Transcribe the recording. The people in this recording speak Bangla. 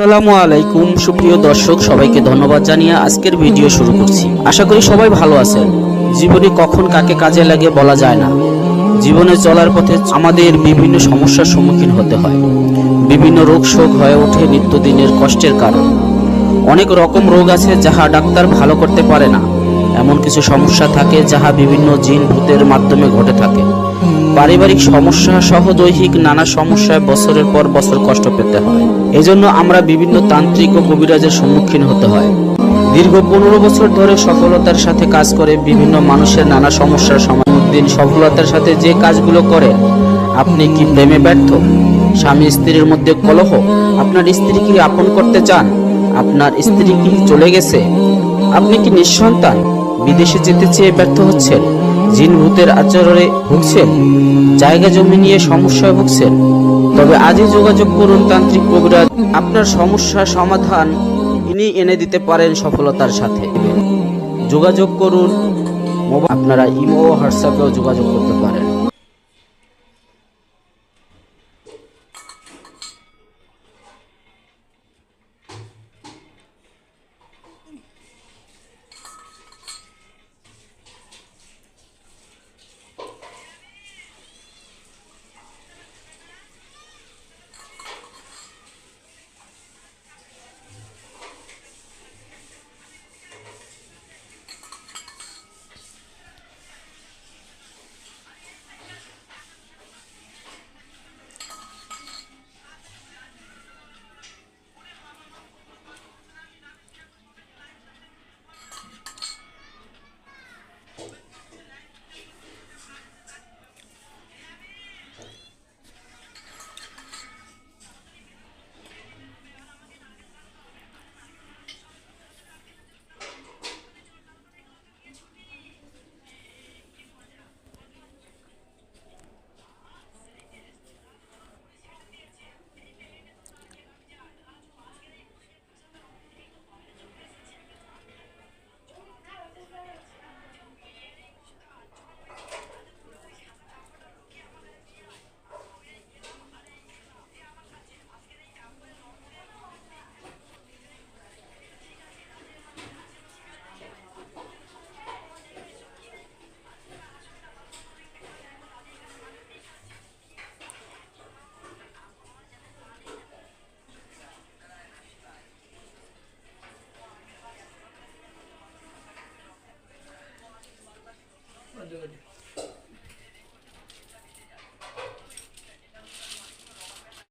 আসসালামু আলাইকুম। সুপ্রিয় দর্শক, সবাইকে ধন্যবাদ জানিয়ে আজকের ভিডিও শুরু করছি। আশা করি সবাই ভালো আছেন। জীবনে কখন কাকে কাজে লাগে বলা যায় না। জীবনে চলার পথে আমাদের বিভিন্ন সমস্যার সম্মুখীন হতে হয়। বিভিন্ন রোগ শোক হয়ে ওঠে নিত্যদিনের কষ্টের কারণ। অনেক রকম রোগ আছে যাহা ডাক্তার ভালো করতে পারে না। এমন কিছু সমস্যা থাকে যাহা বিভিন্ন জিন ভূতের মাধ্যমে ঘটে থাকে। পারিবারিক সমস্যা সহ দৈহিক নানা সমস্যায় বছরের পর বছর কষ্ট পেতে হয়। এজন্য আমরা বিভিন্ন তান্ত্রিক ও কবিরাজের সম্মুখীন হতে হয়। দীর্ঘ পনেরো বছর ধরে সফলতার সাথে কাজ করে বিভিন্ন মানুষের নানা সমস্যার সমাধান। সফলতার সাথে যে কাজগুলো করেন আপনি কি প্রেমে ব্যর্থ? স্বামী স্ত্রীর মধ্যে কলহ? আপনার স্ত্রী কি আপন করতে চান? আপনার স্ত্রী কি চলে গেছে? আপনি কি নিঃসন্তান? বিদেশে যেতে চেয়ে ব্যর্থ হচ্ছেন? জিন ভূতের আচরণে ভুগছেন, জায়গা জমি নিয়ে সমস্যায় ভুগছেন। তবে আজই যোগাযোগ করুন তান্ত্রিক কবিরাজ, আপনার সমস্যা সমাধান ইনি এনে দিতে পারেন সফলতার সাথে। যোগাযোগ করুন, আপনারা ইমো হোয়াটসঅ্যাপেও যোগাযোগ করতে পারেন। de olho.